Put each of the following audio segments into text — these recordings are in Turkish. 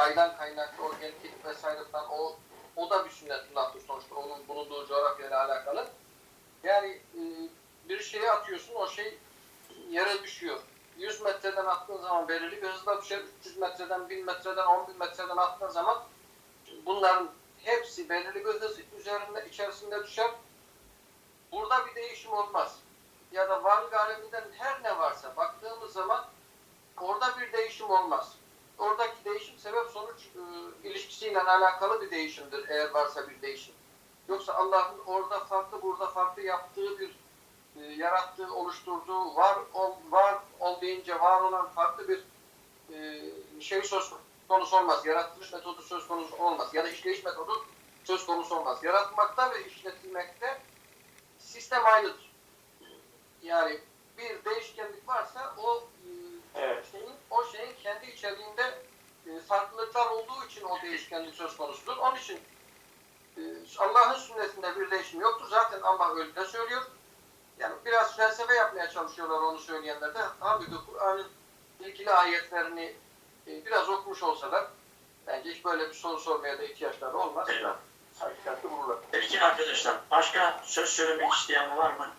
aydan kaynaklı o genetik vesaire falan o o da bir sünnetullah'tır sonuçta onun bulunduğu coğrafyayla alakalı. Yani e, bir şeye atıyorsun o şey yere düşüyor. 100 metreden attığın zaman belirli bir hızla düşer. 300 metreden, 1000 metreden, 10 bin metreden attığın zaman bunların hepsi belirli bir hız üzerinde içerisinde düşer. Burada bir değişim olmaz. Ya da varlık aleminden her ne varsa baktığımız zaman orada bir değişim olmaz. Oradaki değişim sebep sonuç e, ilişkisiyle alakalı bir değişimdir eğer varsa bir değişim. Yoksa Allah'ın orada farklı burada farklı yaptığı bir e, yarattığı, oluşturduğu, var ol, var olmayınca var olan farklı bir e, şey söz konusu olmaz. Yaratılış metodu söz konusu olmaz. Ya da işleyiş metodu söz konusu olmaz. Yaratmakta ve işletilmekte sistem aynıdır. Yani bir değişkenlik varsa o Evet. şeyin, o şeyin kendi içeriğinde farklılıklar olduğu için o değişkenlik söz konusudur. Onun için e, Allah'ın sünnetinde bir değişim yoktur. Zaten Allah öyle de söylüyor. Yani biraz felsefe yapmaya çalışıyorlar onu söyleyenler de. Halbuki Kur'an'ın ilgili ayetlerini e, biraz okumuş olsalar bence hiç böyle bir soru sormaya da ihtiyaçları olmaz. Bulurlar. Peki arkadaşlar, başka söz söylemek isteyen var mı?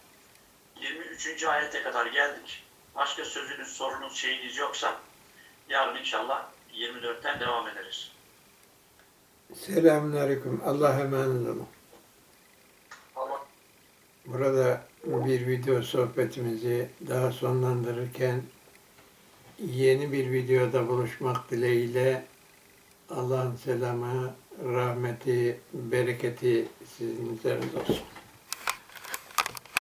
23. ayete kadar geldik. Başka sözünüz, sorunuz, şeyiniz yoksa yarın inşallah 24'ten devam ederiz. Selamünaleyküm. Allah'a emanet olun. Burada bir video sohbetimizi daha sonlandırırken yeni bir videoda buluşmak dileğiyle Allah'ın selamı, rahmeti, bereketi sizin üzerinize olsun.